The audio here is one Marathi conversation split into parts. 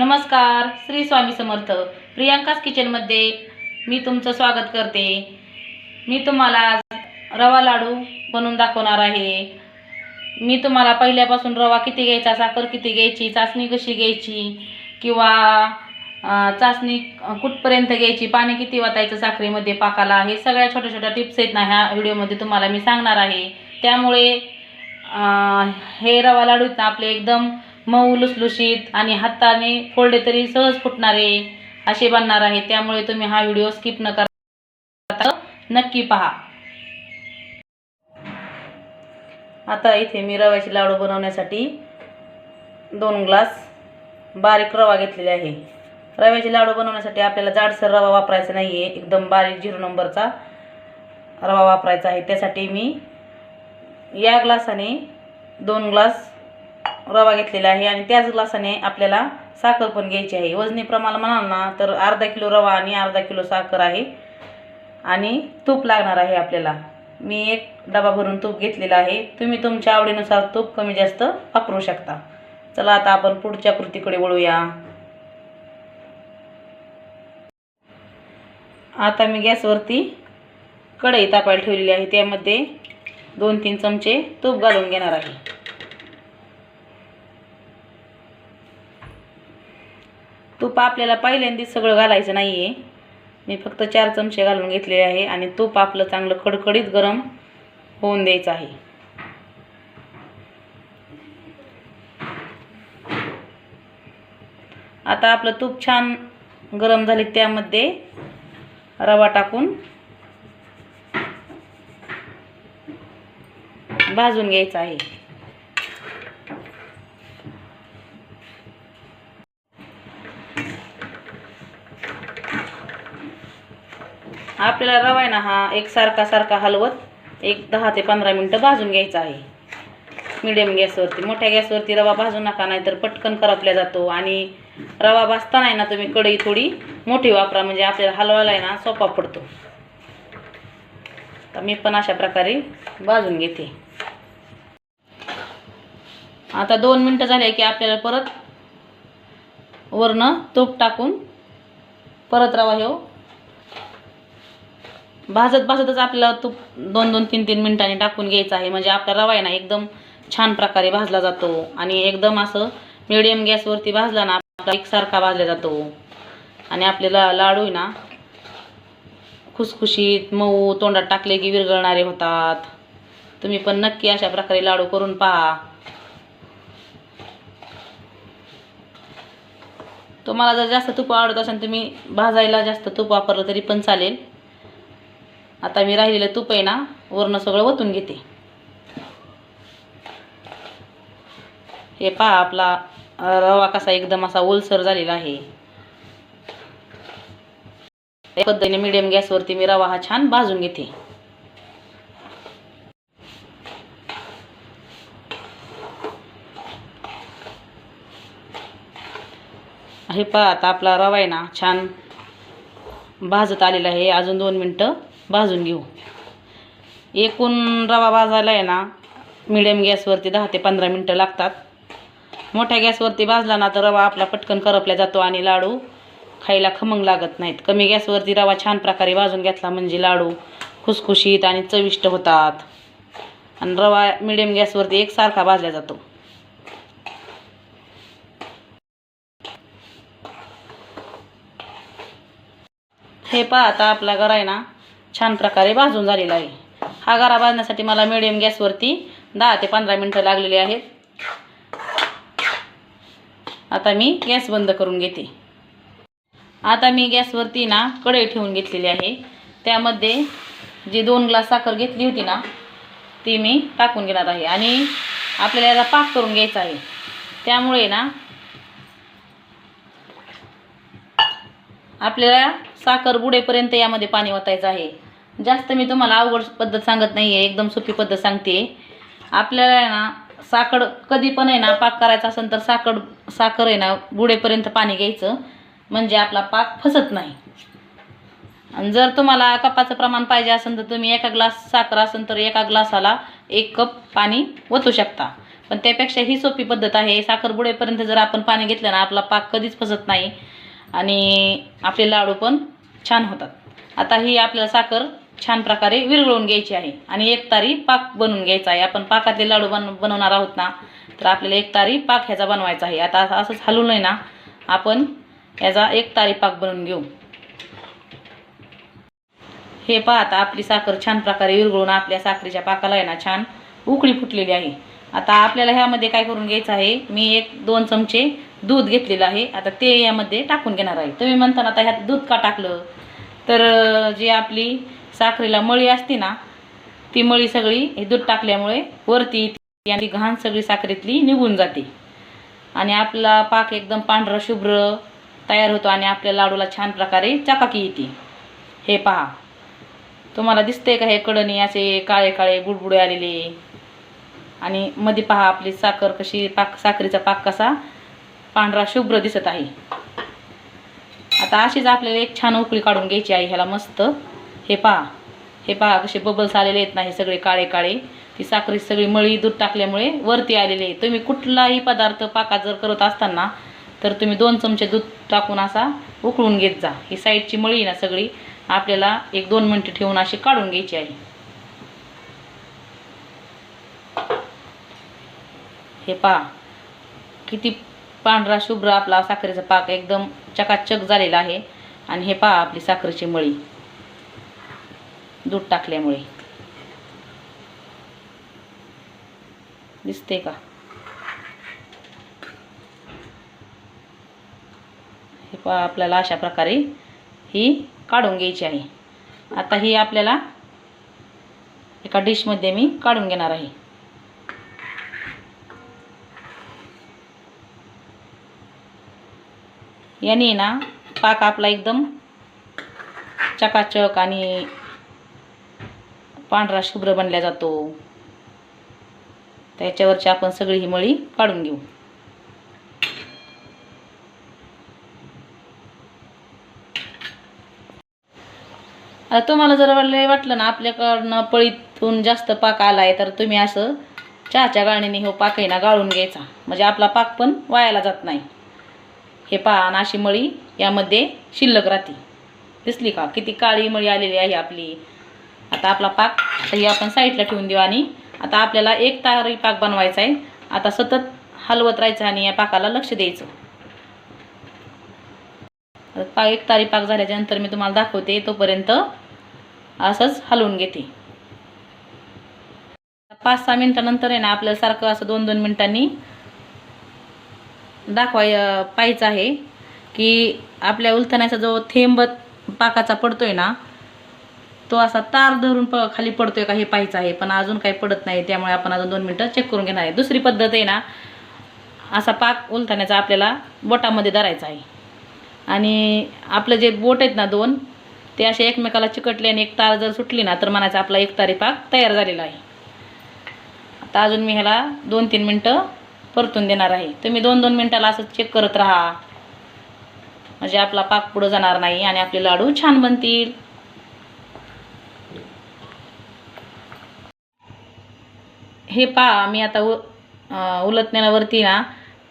नमस्कार श्री स्वामी समर्थ. प्रियांकाच किचनमध्ये मी तुमचं स्वागत करते. मी तुम्हाला आज रवा लाडू बनवून दाखवणार आहे. मी तुम्हाला पहिल्यापासून रवा किती घ्यायचा साखर किती घ्यायची चाचणी कशी घ्यायची किंवा चाचणी कुठपर्यंत घ्यायची पाणी किती वाटायचं साखरेमध्ये पाकाला हे सगळ्या छोट्या छोट्या टिप्स आहेत ना ह्या व्हिडिओमध्ये तुम्हाला मी सांगणार आहे. त्यामुळे हे रवा लाडू ना आपले एकदम मऊ लुसलुशीत आणि हाताने फोडले तरी सहज फुटणारे असे बनणार आहे. त्यामुळे तुम्ही हा व्हिडिओ स्किप न करता नक्की पहा. आता इथे मी रव्याचे लाडू बनवण्यासाठी दोन ग्लास बारीक रवा घेतलेला आहे. रव्याचे लाडू बनवण्यासाठी आपल्याला जाडसर रवा वापरायचा नाही आहे एकदम बारीक झिरो नंबरचा रवा वापरायचा आहे. त्यासाठी मी या ग्लासाने दोन ग्लास रवा घेतलेला आहे आणि त्याच ग्लासाने आपल्याला साखर पण घ्यायची आहे. वजनी प्रमाण म्हणाल ना तर अर्धा किलो रवा आणि अर्धा किलो साखर आहे. आणि तूप लागणार आहे आपल्याला. मी एक डबा भरून तूप घेतलेला आहे. तुम्ही तुमच्या आवडीनुसार तूप कमी जास्त वापरू शकता. चला आता आपण पुढच्या कृतीकडे वळूया. आता मी गॅसवरती कढई तापायला ठेवलेली आहे. त्यामध्ये दोन तीन चमचे तूप घालून घेणार आहे. तूप आपल्याला पहिल्यांदाच सगळं घालायचं नाही आहे मी फक्त चार चमचे घालून घेतलेले आहे आणि तूप आपलं चांगलं कडकडीत गरम होऊन द्यायचं आहे. आता आपलं तूप छान गरम झाले त्यामध्ये रवा टाकून भाजून घ्यायचं आहे. आपल्याला रवा आहे ना हा एक सारखा सारखा हलवत एक दहा ते पंधरा मिनटं भाजून घ्यायचा आहे. मिडियम गॅसवरती मोठ्या गॅसवरती रवा भाजू नका नाहीतर पटकन करपल्या जातो. आणि रवा भाजताना आहे ना तुम्ही कढई थोडी मोठी वापरा म्हणजे आपल्याला हलवायला आहे ना सोपा पडतो. तर मी पण अशा प्रकारे भाजून घेते. आता दोन मिनटं झाले की आपल्याला परत वरनं तूप टाकून परत रवा हे भाजत भाजतच आपल्याला तूप दोन दोन तीन तीन मिनटांनी टाकून घ्यायचं आहे. म्हणजे आपला रवा आहे ना एकदम छान प्रकारे भाजला जातो. आणि एकदम असं मिडियम गॅसवरती भाजला ना आपला एकसारखा भाजला जातो. आणि आपल्याला लाडू आहे ना खुसखुशीत मऊ तोंडात टाकले की विरघळणारे होतात. तुम्ही पण नक्की अशा प्रकारे लाडू करून पहा. तुम्हाला जर जास्त तूप आवडत असेल तुम्ही भाजायला जास्त तूप वापरलं तरी पण चालेल. आता मी राहिलेलं तूप आहे ना वरणं सगळं ओतून घेते. हे पहा आपला रवा कसा एकदम असा ओलसर झालेला आहे. या पद्धतीने मिडियम गॅसवरती मी रवा हा छान भाजून घेते. हे पहा आता आपला रवा आहे ना छान भाजत आलेला आहे. अजून दोन मिनटं. भाजून घेऊ. एकूण रवा भाजायला आहे ना मिडियम गॅसवरती दहा ते पंधरा मिनटं लागतात. मोठ्या गॅसवरती भाजला ना तर रवा आपला पटकन करपला जातो आणि लाडू खायला खमंग लागत नाहीत. कमी गॅसवरती रवा छान प्रकारे भाजून घेतला म्हणजे लाडू खुसखुशीत आणि चविष्ट होतात. आणि रवा मिडियम गॅसवरती एकसारखा भाजला जातो. हे पहा आता आपला घर आहे ना छान प्रकारे भाजून झालेला आहे. हा गारा भाजण्यासाठी मला मिडियम गॅसवरती दहा ते पंधरा मिनटं लागलेली आहेत. आता मी गॅस बंद करून घेते. आता मी गॅसवरती ना कढई ठेवून घेतलेली आहे. त्यामध्ये जी दोन ग्लास साखर घेतली होती ना ती मी टाकून घेणार आहे. आणि आपल्याला याचा पाक करून घ्यायचा आहे. त्यामुळे ना आपल्याला साखर बुडेपर्यंत यामध्ये पाणी ओतायचं आहे. जास्त मी तुम्हाला अवघड पद्धत सांगत नाही आहे एकदम सोपी पद्धत सांगते. आपल्याला आहे ना साखर कधी पण आहे ना पाक करायचा असेल तर साखर साखर आहे ना बुडेपर्यंत पाणी घ्यायचं. म्हणजे आपला पाक फसत नाही. आणि जर तुम्हाला कपाचं प्रमाण पाहिजे असेल तर तुम्ही एका ग्लास साखर असेल तर एका ग्लासाला एक कप पाणी ओतू शकता. पण त्यापेक्षा ही सोपी पद्धत आहे. साखर बुडेपर्यंत जर आपण पाणी घेतलं ना आपला पाक कधीच फसत नाही. आणि आपले लाडू पण छान होतात. आता ही आपल्याला साखर छान प्रकारे विरघळून घ्यायची आहे. आणि एक तारी पाक बनवून घ्यायचा आहे. आपण पाकातले लाडू बन बनवणार आहोत ना तर आपल्याला एक तारी पाक ह्याचा बनवायचा आहे. आता असंच हलवून नये ना आपण याचा एक तारी पाक बनवून घेऊ. हे पहा आता आपली साखर छान प्रकारे विरघळून आपल्या साखरेच्या पाकाला आहे ना छान उकळी फुटलेली आहे. आता आपल्याला ह्यामध्ये काय करून घ्यायचं आहे मी एक दोन चमचे दूध घेतलेलं आहे. आता ते यामध्ये टाकून घेणार आहे. तुम्ही म्हणताना आता ह्यात दूध का टाकलं? तर जी आपली साखरेला मळी असते ना ती मळी सगळी हे दूध टाकल्यामुळे वरती येते आणि घाण सगळी साखरेतली निघून जाते. आणि आपला पाक एकदम पांढरा शुभ्र तयार होतो आणि आपल्या लाडूला छान प्रकारे चकाकी येते. हे पहा. तुम्हाला दिसतंय का हे कडणी असे काळे काळे बुडबुडे आलेले? आणि मध्ये पहा आपली साखर कशी पाक साखरेचा पाक कसा पांढरा शुभ्र दिसत आहे. आता अशीच आपल्याला एक छान उकळी काढून घ्यायची आहे. ह्याला मस्त हे पहा. हे पहा कसे बबल्स आलेले आहेत ना हे सगळे काळे काळे. ती साखरी सगळी मळी दूध टाकल्यामुळे वरती आलेले आहे. तुम्ही कुठलाही पदार्थ पाका जर करत असताना तर तुम्ही दोन चमचे दूध टाकून असा उकळून घेत जा. ही साईडची मळी ना सगळी आपल्याला एक दोन मिनटं ठेवून अशी काढून घ्यायची आहे. हे पहा. किती पांढरा शुभ्र आपला साखरेचा पाक एकदम चकाचक झालेला आहे. आणि हे पहा आपली साखरेची मळी. दूध टाकल्यामुळे. दिसते का? हे पहा आपल्याला अशा प्रकारे ही काढून घ्यायची आहे. आता ही आपल्याला एका डिशमध्ये मी काढून घेणार आहे. याने ना पाक आपला एकदम चकाचक आणि पांढरा शुभ्र बनला जातो. त्याच्यावरची आपण सगळी ही मळी काढून घेऊ. आता तुम्हाला जर वाटलं ना आपल्याकडनं पळीतून जास्त पाक आला आहे तर तुम्ही असं चहाच्या गाळणीने हो पाक आहे ना गाळून घ्यायचा. म्हणजे आपला पाक पण वायाला जात नाही. हे पहा आणि अशी मळी यामध्ये शिल्लक राहते. दिसली का? किती काळी मळी आलेली आहे आपली. आता आपला पाक ही आपण साईडला ठेवून देऊ आणि आता आपल्याला एक तारी पाक बनवायचा आहे. आता सतत हलवत राहायचं आणि या पाकाला लक्ष द्यायचं. पा एक तारी पाक झाल्याच्यानंतर मी तुम्हाला दाखवते तोपर्यंत असंच हलवून घेते. पाच सहा मिनटानंतर आहे ना आपल्याला सारखं असं दोन दोन मिनिटांनी दाखवाय पाहायचं आहे की आपल्या उलथण्याचा जो थेंब पाकाचा पडतोय ना तो असा तार धरून प खाली पडतोय का हे पाहायचं आहे. पण अजून काही पडत नाही त्यामुळे आपण अजून दोन मिनटं चेक करून घेणार आहे. दुसरी पद्धत आहे ना असा पाक उलथण्याचा आपल्याला बोटामध्ये धरायचा आहे. आणि आपलं जे बोट आहेत ना दोन ते असे एकमेकाला चिकटले आणि एक तार जर सुटली ना तर म्हणायचं आपला एक तारी पाक तयार झालेला आहे. आता अजून मी ह्याला दोन तीन मिनटं परतून देणार आहे. तुम्ही दोन दोन मिनटाला असं चेक करत राहा. म्हणजे आपला पाक पुढं जाणार नाही आणि आपले लाडू छान बनतील. हे पहा मी आता उ उलटण्यावरती ना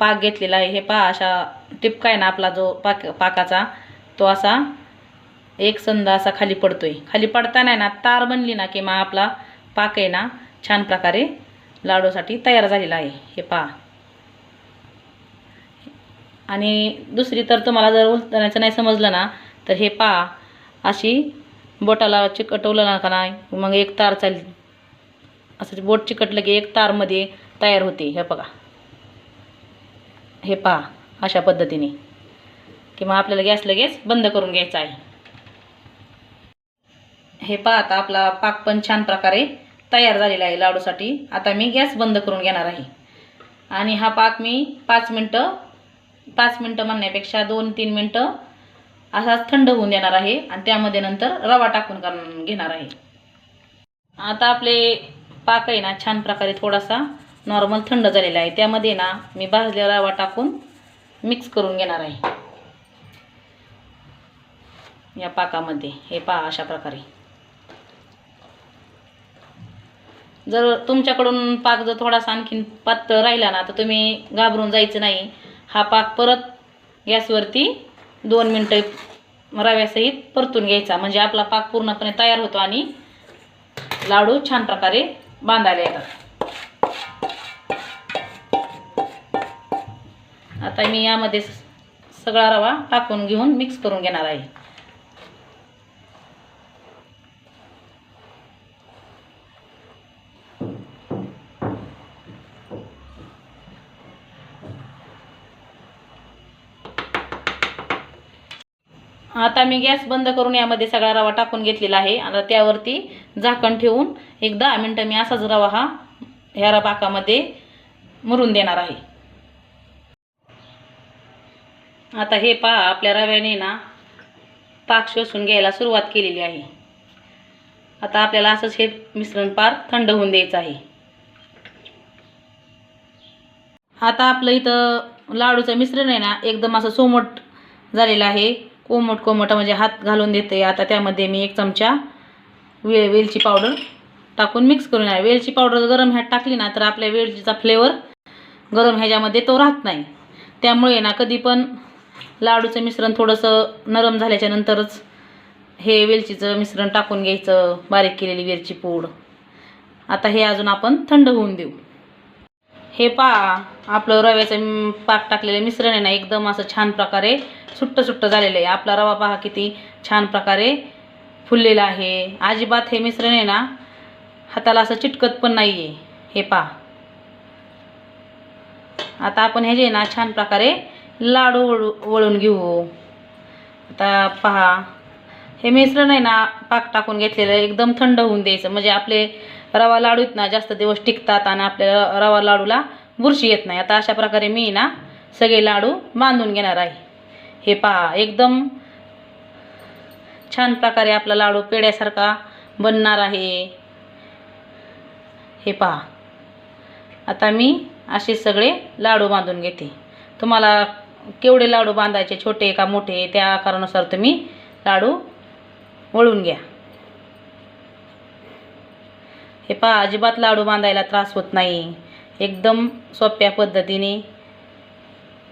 पाक घेतलेला आहे. हे पहा अशा टिपका आहे ना आपला जो पाक पाकाचा तो असा एक संदा असा खाली पडतोय. खाली पडताना आहे ना तार बनली ना की मग आपला पाक आहे ना छान प्रकारे लाडूसाठी तयार झालेला आहे. हे पहा आणि दुसरी तर तुम्हाला जर उलटण्याचं नाही समजलं ना तर हे पहा अशी बोटाला चिकटवलं ना का नाही? मग एक तार चाल असं बोट चिकटलं की एक तारमध्ये तयार होते. हे बघा. हे पहा अशा पद्धतीने. की मग आपल्याला गॅस लगेच बंद करून घ्यायचा आहे. हे पहा आता आपला पाक पण छान प्रकारे तयार झालेला आहे लाडूसाठी. आता मी गॅस बंद करून घेणार आहे. आणि हा पाक मी पाच मिनटं पाच मिनटं म्हणण्यापेक्षा दोन तीन मिनटं असाच थंड होऊन देणार आहे. आणि त्यामध्ये नंतर रवा टाकून कर घेणार आहे. आता आपले पाक आहे ना छान प्रकारे थोडासा नॉर्मल थंड झालेला आहे. त्यामध्ये ना मी भाजलेला रवा टाकून मिक्स करून घेणार आहे. या पाकामध्ये. हे पहा अशा प्रकारे. जर तुमच्याकडून पाक जर थोडासा आणखीन पातळ राहिला ना तर तुम्ही घाबरून जायचं नाही. हा पाक परत गॅसवरती दोन मिनटं रव्यासहित परतून घ्यायचा. म्हणजे आपला पाक पूर्णपणे तयार होतो आणि लाडू छान प्रकारे बांधायला येतात. आता मी यामध्ये स- सगळा रवा टाकून घेऊन मिक्स करून घेणार आहे. आता मी गॅस बंद करून यामध्ये सगळा रवा टाकून घेतलेला आहे. आता त्यावरती झाकण ठेवून एक दहा मिनटं मी असाच रवा हा ह्या रबाकामध्ये मुरून देणार आहे. आता हे पहा आपल्या रव्याने ना पाक शोषून घ्यायला सुरुवात केलेली आहे. आता आपल्याला असंच हे मिश्रण पार थंड होऊन द्यायचं आहे. आता आपलं इथं लाडूचं मिश्रण आहे ना एकदम असं सोमट झालेलं आहे. कोमट कोमट म्हणजे हात घालून देते. आता त्यामध्ये मी एक चमचा वे वेलची पावडर टाकून मिक्स करून आहे. वेलची पावडर गरम ह्यात टाकली ना तर आपल्या वेलचीचा फ्लेवर गरम ह्याच्यामध्ये तो राहत नाही. त्यामुळे ना कधी पण लाडूचं मिश्रण थोडंसं नरम झाल्याच्या नंतरच हे वेलचीचं मिश्रण टाकून घ्यायचं बारीक केलेली वेलची पूड. आता हे अजून आपण थंड होऊन देऊ. हे पहा आपलं रव्याचं पाक टाकलेलं मिश्रण आहे ना एकदम असं छान प्रकारे सुट्ट सुट्ट झालेलं आहे. आपला रवा पहा किती छान प्रकारे फुललेला आहे. अजिबात हे मिश्रण आहे ना हाताला असं चिटकत पण नाही आहे हे पहा. आता आपण हे जे ना छान प्रकारे लाडू वळू वळून घेऊ. आता पहा. हे मिश्रण आहे ना पाक टाकून घेतलेलं एकदम थंड होऊन द्यायचं. म्हणजे आपले रवा लाडू इतना ना जास्त दिवस टिकतात आणि आपल्या रवा लाडूला बुरशी येत नाही. आता अशा प्रकारे मी ना सगळे लाडू बांधून घेणार आहे. हे पहा एकदम छान प्रकारे आपला लाडू पेड्यासारखा बनणार आहे. हे पहा आता मी असे सगळे लाडू बांधून घेते. तुम्हाला केवढे लाडू बांधायचे छोटे का मोठे त्या आकारानुसार तुम्ही लाडू वळून घ्या. हे पहा अजिबात लाडू बांधायला त्रास होत नाही. एकदम सोप्या पद्धतीने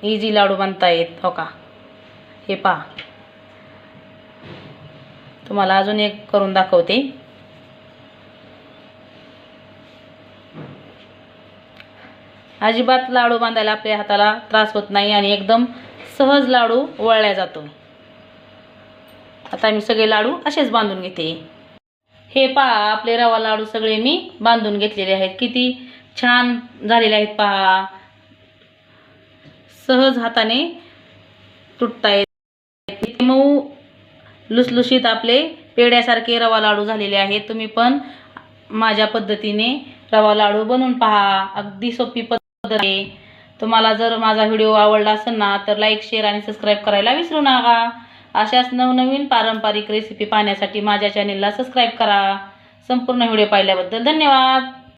इझी लाडू बांधता येत हो का? हे पहा. तुम्हाला अजून एक करून दाखवते. अजिबात लाडू बांधायला आपल्या हाताला त्रास होत नाही आणि एकदम सहज लाडू वळल्या जातो. आता मी सगळे लाडू असेच बांधून घेते. हे पहा आपले रवा लाडू सगळे मी बांधून घेतलेले आहेत. किती छान झालेले आहेत पहा. सहज हाताने तुटतायत येत मऊ लुसलुशीत आपले पेड्यासारखे रवा लाडू झालेले आहेत. तुम्ही पण माझ्या पद्धतीने रवा लाडू बनवून पहा. अगदी सोपी पद्धत आहे. तुम्हाला जर माझा व्हिडिओ आवडला असेल ना तर लाईक शेअर आणि सबस्क्राईब करायला विसरू नका. अशाच नवनवीन पारंपरिक रेसिपी पाहण्यासाठी माझ्या चॅनेलला सबस्क्राईब करा. संपूर्ण व्हिडिओ पाहिल्याबद्दल धन्यवाद.